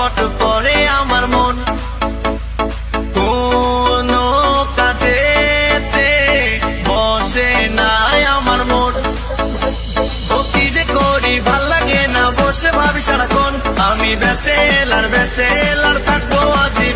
ছটফট করে আমার মন। কোন কাজেতে বসে নাই আমার মন। কি যে করি, ভালো লাগে না, বসে ভাবি সারাক্ষণ। আমি বেচেলার বেচেলার থাকব আজি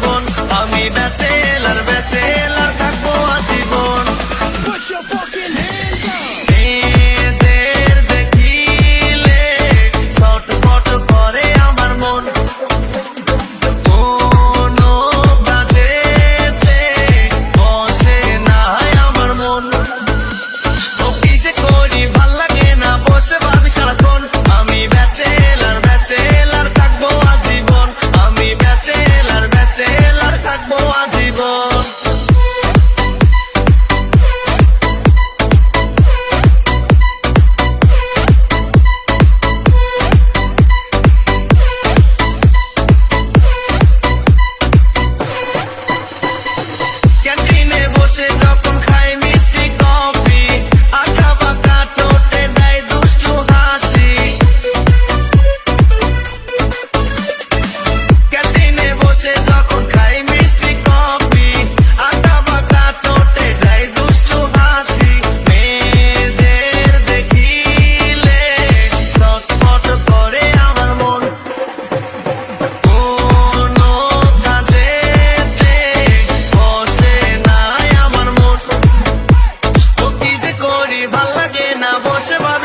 আজীবন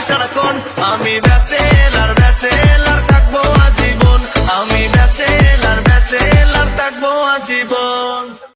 সারাক্ষণ আমি ব্যাচেলার ব্যাচেলার